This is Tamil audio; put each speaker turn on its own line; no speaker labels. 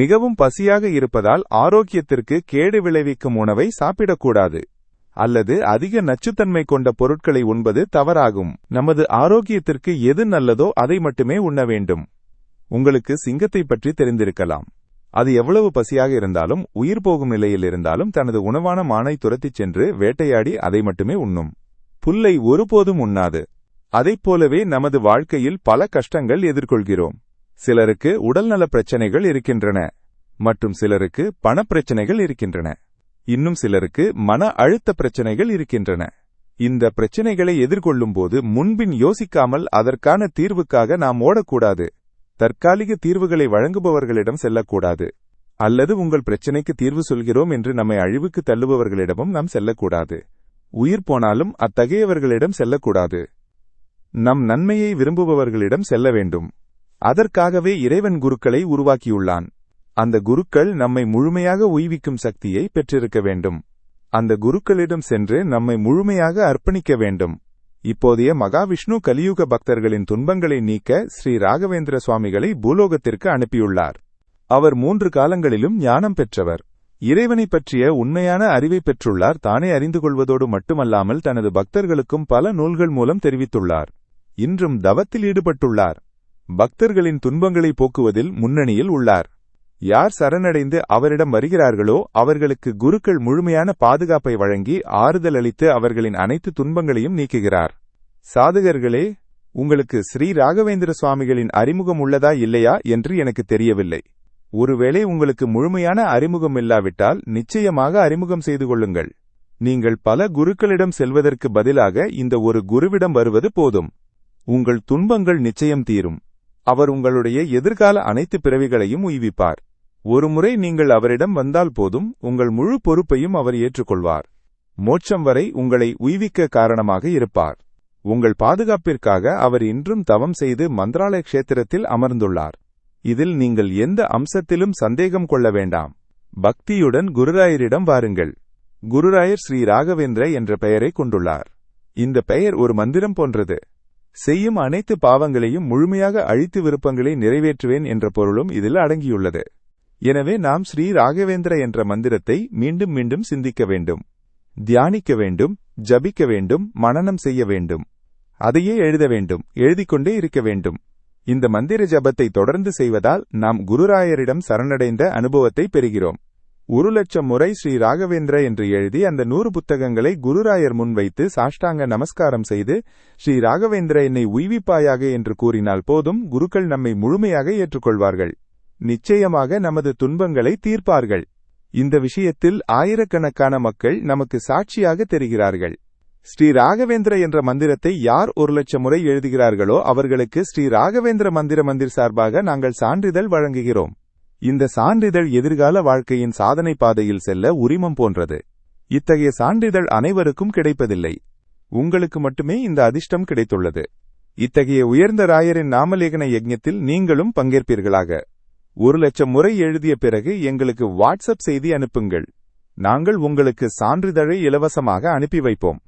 மிகவும் பசியாக இருப்பதால் ஆரோக்கியத்திற்கு கேடு விளைவிக்கும் உணவை சாப்பிடக்கூடாது. அல்லது அதிக நச்சுத்தன்மை கொண்ட பொருட்களை உண்பது தவறாகும். நமது ஆரோக்கியத்திற்கு எது நல்லதோ அதை மட்டுமே உண்ண வேண்டும். உங்களுக்கு சிங்கத்தை பற்றி தெரிந்திருக்கலாம். அது எவ்வளவு பசியாக இருந்தாலும் உயிர் போகும் நிலையில் இருந்தாலும் தனது உணவான மானை துரத்திச் சென்று வேட்டையாடி அதை மட்டுமே உண்ணும். புல்லை ஒருபோதும் உண்ணாது. அதைப் போலவே நமது வாழ்க்கையில் பல கஷ்டங்கள் எதிர்கொள்கிறோம். சிலருக்கு உடல்நல பிரச்சனைகள் இருக்கின்றன மற்றும் சிலருக்கு பணப்பிரச்சனைகள் இருக்கின்றன. இன்னும் சிலருக்கு மன அழுத்த பிரச்சனைகள் இருக்கின்றன. இந்த பிரச்சனைகளை எதிர்கொள்ளும் போது முன்பின் யோசிக்காமல் அதற்கான தீர்வுக்காக நாம் ஓடக்கூடாது. தற்காலிக தீர்வுகளை வழங்குபவர்களிடம் செல்லக்கூடாது. அல்லது உங்கள் பிரச்சனைக்கு தீர்வு சொல்கிறோம் என்று நம்மை அழிவுக்கு தள்ளுபவர்களிடமும் நாம் செல்லக்கூடாது. உயிர் போனாலும் அத்தகையவர்களிடம் செல்லக்கூடாது. நம் நன்மையை விரும்புபவர்களிடம் செல்ல வேண்டும். அதற்காகவே இறைவன் குருக்களை உருவாக்கியுள்ளான். அந்த குருக்கள் நம்மை முழுமையாக உய்விக்கும் சக்தியை பெற்றிருக்க வேண்டும். அந்த குருக்களிடம் சென்று நம்மை முழுமையாக அர்ப்பணிக்க வேண்டும். இப்போதைய மகாவிஷ்ணு கலியுக பக்தர்களின் துன்பங்களை நீக்க ஸ்ரீ ராகவேந்திர சுவாமிகளை பூலோகத்திற்கு அனுப்பியுள்ளார். அவர் மூன்று காலங்களிலும் ஞானம் பெற்றவர். இறைவனை பற்றிய உண்மையான அறிவை பெற்றுள்ளார் தானே அறிந்து கொள்வதோடு மட்டுமல்லாமல் தனது பக்தர்களுக்கும் பல நூல்கள் மூலம் தெரிவித்துள்ளார். இன்றும் தவத்தில் ஈடுபட்டுள்ளார். பக்தர்களின் துன்பங்களை போக்குவதில் முன்னணியில் உள்ளார். யார் சரணடைந்து அவரிடம் வருகிறார்களோ அவர்களுக்கு குருக்கள் முழுமையான பாதுகாப்பை வழங்கி ஆறுதல் அளித்து அவர்களின் அனைத்து துன்பங்களையும் நீக்குகிறார். சாதகர்களே உங்களுக்கு ஸ்ரீ ராகவேந்திர சுவாமிகளின் அறிமுகம் உள்ளதா இல்லையா என்று எனக்கு தெரியவில்லை. ஒருவேளை உங்களுக்கு முழுமையான அறிமுகம் இல்லாவிட்டால் நிச்சயமாக அறிமுகம் செய்து கொள்ளுங்கள். நீங்கள் பல குருக்களிடம் செல்வதற்கு பதிலாக இந்த ஒரு குருவிடம் வருவது போதும். உங்கள் துன்பங்கள் நிச்சயம் தீரும். அவர் உங்களுடைய எதிர்கால அனைத்து பிறவிகளையும் உய்விப்பார். ஒருமுறை நீங்கள் அவரிடம் வந்தால் போதும் உங்கள் முழு பொறுப்பையும் அவர் ஏற்றுக்கொள்வார். மோட்சம் வரை உங்களை உய்விக்க காரணமாக இருப்பார். உங்கள் பாதுகாப்பிற்காக அவர் இன்றும் தவம் செய்து மந்திராலய கஷேத்திரத்தில் அமர்ந்துள்ளார். இதில் நீங்கள் எந்த அம்சத்திலும் சந்தேகம் கொள்ள வேண்டாம். பக்தியுடன் குருராயரிடம் வாருங்கள். குருராயர் ஸ்ரீ ராகவேந்திர என்ற பெயரை கொண்டுள்ளார். இந்த பெயர் ஒரு மந்திரம் போன்றது. செய்யும் அனைத்து பாவங்களையும் முழுமையாக அழித்து விருப்பங்களை நிறைவேற்றுவேன் என்ற பொருளும் இதில் அடங்கியுள்ளது. எனவே நாம் ஸ்ரீ ராகவேந்திர என்ற மந்திரத்தை மீண்டும் மீண்டும் சிந்திக்க வேண்டும். தியானிக்க வேண்டும் ஜபிக்க வேண்டும் மனனம் செய்ய வேண்டும். அதையே எழுத வேண்டும் எழுதிக்கொண்டே இருக்க வேண்டும். இந்த மந்திர ஜபத்தை தொடர்ந்து செய்வதால் நாம் குருராயரிடம் சரணடைந்த அனுபவத்தை பெறுகிறோம். ஒரு லட்சம் முறை ஸ்ரீ ராகவேந்திர என்று எழுதி அந்த நூறு புத்தகங்களை குருராயர் முன்வைத்து சாஷ்டாங்க நமஸ்காரம் செய்து ஸ்ரீ ராகவேந்திர என்னை உய்விப்பாயாக என்று கூறினால் போதும் குருக்கள் நம்மை முழுமையாக ஏற்றுக்கொள்வார்கள். நிச்சயமாக நமது துன்பங்களை தீர்ப்பார்கள். இந்த விஷயத்தில் ஆயிரக்கணக்கான மக்கள் நமக்கு சாட்சியாக தெரிகிறார்கள். ஸ்ரீ ராகவேந்திர என்ற மந்திரத்தை யார் ஒரு லட்சம் முறை எழுதுகிறார்களோ அவர்களுக்கு ஸ்ரீ ராகவேந்திர மந்திர மந்திர் சார்பாக நாங்கள் சான்றிதழ் வழங்குகிறோம். இந்த சான்றிதழ் எதிர்கால வாழ்க்கையின் சாதனை பாதையில் செல்ல உரிமம் போன்றது. இத்தகைய சான்றிதழ் அனைவருக்கும் கிடைப்பதில்லை. உங்களுக்கு மட்டுமே இந்த அதிர்ஷ்டம் கிடைத்துள்ளது. இத்தகைய உயர்ந்த ராயரின் நாமலேகன யஜ்ஞத்தில் நீங்களும் பங்கேற்பீர்களாக. ஒரு லட்சம் முறை எழுதிய பிறகு எங்களுக்கு வாட்ஸ்அப் செய்தி அனுப்புங்கள். நாங்கள் உங்களுக்கு சான்றிதழை இலவசமாக அனுப்பி வைப்போம்.